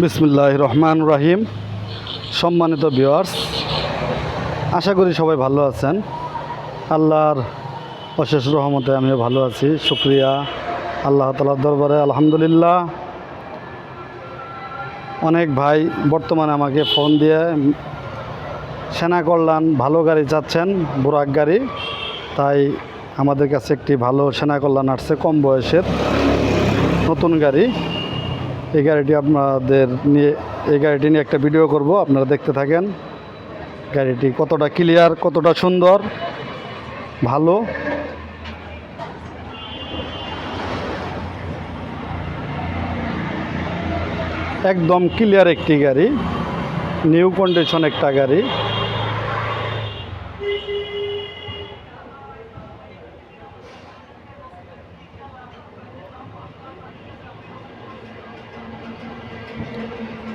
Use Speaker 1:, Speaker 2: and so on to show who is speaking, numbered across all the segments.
Speaker 1: বিসমুল্লাহ রহমান রাহিম। সম্মানিত ভিওয়ার্স আশা করি সবাই ভালো আছেন। আল্লাহর অশেষ রহমতে আমিও ভালো আছি। শুক্রিয়া আল্লাহ তালার দরবারে। আলহামদুলিল্লাহ। অনেক ভাই বর্তমানে আমাকে ফোন দিয়ে, সেনা কল্যাণ, ভালো গাড়ি চাচ্ছেন, বুরাক গাড়ি। তাই আমাদের কাছে একটি ভালো সেনা কল্যাণ আসছে, কম বয়সের, নতুন গাড়ি। এই গাড়িটি আপনাদের নিয়ে, এই গাড়িটি নিয়ে একটা ভিডিও করব, আপনারা দেখতে থাকেন। গাড়িটি কতটা ক্লিয়ার কতটা সুন্দর, ভালো। একদম ক্লিয়ার একটি গাড়ি নিউ কন্ডিশন একটা গাড়ি।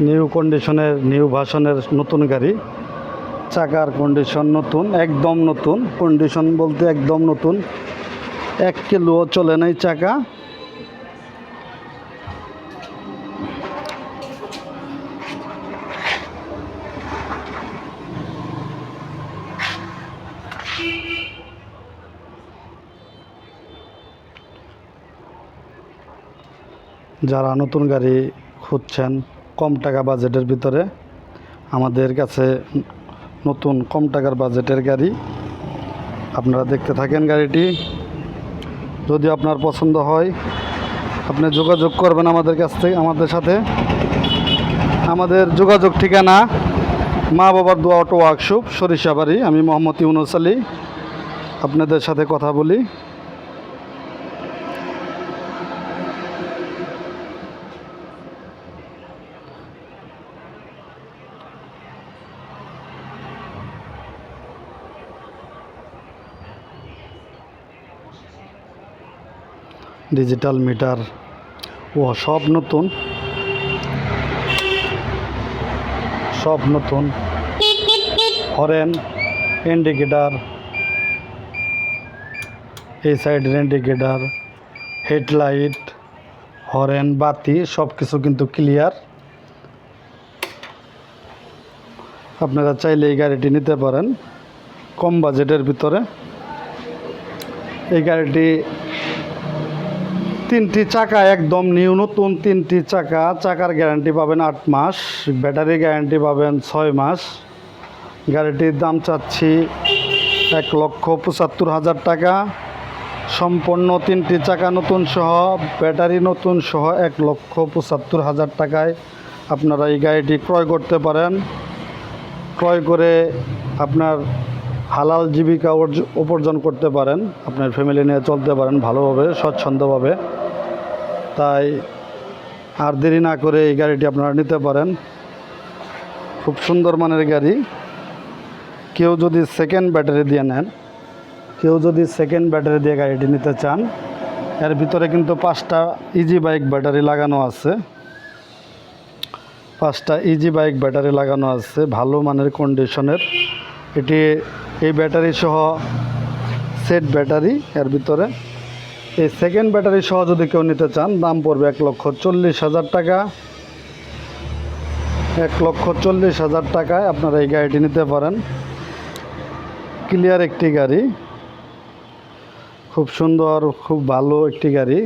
Speaker 1: নিউ কন্ডিশনের, নিউ ভার্সনের নতুন গাড়ি। চাকার কন্ডিশন নতুন, একদম নতুন। কন্ডিশন বলতে একদম নতুন। এক কিলোও চলে নাই চাকা। যারা নতুন গাড়ি খুঁজছেন কম টাকা বাজেটের ভিতরে আমাদের কাছে নতুন কম টাকার বাজেটের গাড়ি। আপনারা দেখতে থাকেন গাড়িটি। যদি আপনার পছন্দ হয়, আপনি যোগাযোগ করবেন আমাদের কাছ থেকে, আমাদের সাথে। আমাদের যোগাযোগ ঠিকানা মা বাবার দোয়া অটো ওয়ার্কশপ, সরিষাবাড়ি। আমি মোহাম্মদ ইউনুস আলী। আপনাদের সাথে কথা বলি। ডিজিটাল মিটার, ও সব নতুন। সব নতুন। হরেন ইন্ডিকেটার, এই সাইডের ইন্ডিকেটার, হেডলাইট, হরেন, বাতি সব কিছু কিন্তু ক্লিয়ার। আপনারা চাইলে এই গাড়িটি নিতে পারেন কম বাজেটের ভিতরে। এই গাড়িটি তিনটি চাকা, একদম নিউ, নতুন তিনটি চাকা। চাকার গ্যারান্টি পাবেন আট মাস, ব্যাটারি গ্যারান্টি পাবেন ছয় মাস। গাড়িটির দাম চাচ্ছি এক লক্ষ পঁচাত্তর হাজার টাকা। সম্পূর্ণ তিনটি চাকা নতুন সহ, ব্যাটারি নতুন সহ এক লক্ষ পঁচাত্তর হাজার টাকায় আপনারা এই গাড়িটি ক্রয় করতে পারেন। ক্রয় করে আপনার হালাল জীবিকা উপার্জন করতে পারেন, আপনার ফ্যামিলি নিয়ে চলতে পারেন ভালোভাবে, স্বচ্ছন্দভাবে। তাই আর দেরি না করে এই গাড়িটি আপনারা নিতে পারেন। খুব সুন্দর মানের গাড়ি। কেউ যদি সেকেন্ড ব্যাটারি দিয়ে নেন, কেউ যদি সেকেন্ড ব্যাটারি দিয়ে গাড়িটি নিতে চান, এর ভিতরে কিন্তু পাঁচটা ইজি বাইক ব্যাটারি লাগানো আছে। পাঁচটা ইজি বাইক ব্যাটারি লাগানো আছে, ভালো মানের কন্ডিশনের এটি এই ব্যাটারি সহ সেট ব্যাটারি এর ভিতরে। এই সেকেন্ড ব্যাটারি সহ যদি কেউ নিতে চান, দাম পড়বে এক লক্ষ চল্লিশ হাজার টাকা। এক লক্ষ চল্লিশ হাজার টাকায় আপনারা এই গাড়িটি নিতে পারেন। ক্লিয়ার একটি গাড়ি। খুব সুন্দর, খুব ভালো একটি গাড়ি।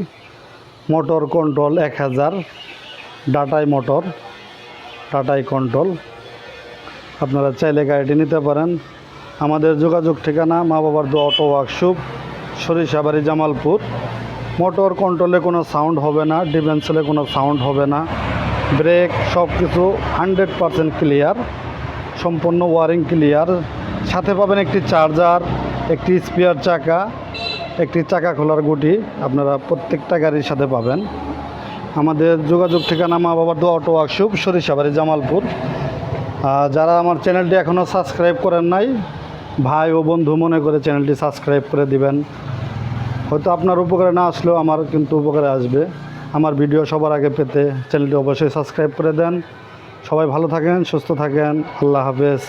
Speaker 1: মোটর কন্ট্রোল এক হাজার, ডাটাই মোটর টাটাই কন্ট্রোল। আপনারা চাইলে গাড়িটি নিতে পারেন। আমাদের যোগাযোগ ঠিকানা, মা বাবার দো auto workshop Sarishabari Jamalpur. Motor কন্ট্রোলে কোনো সাউন্ড হবে না ডিফেন্সেলে কোনো সাউন্ড হবে না। ব্রেক সব কিছু হান্ড্রেড পারসেন্ট ক্লিয়ার সম্পূর্ণ ওয়ারিং ক্লিয়ার সাথে পাবেন একটি চার্জার একটি স্পেয়ার চাকা, একটি চাকা খোলার গুটি, আপনারা প্রত্যেকটা গাড়ির সাথে পাবেন। আমাদের যোগাযোগ ঠিকানা, মা বাবার দো অটো ওয়ার্কশপ সরিষাবাড়ি জামালপুর। যারা আমার চ্যানেলটি এখনও সাবস্ক্রাইব করেন নাই ভাই ও বন্ধু মনে করে চ্যানেলটি সাবস্ক্রাইব করে দিবেন। হয়তো আপনার উপকারে না আসলেও আমার কিন্তু উপকারে আসবে। আমার ভিডিও সবার আগে পেতে চ্যানেলটি অবশ্যই সাবস্ক্রাইব করে দেন। সবাই ভালো থাকেন, সুস্থ থাকেন। আল্লাহ হাফেজ।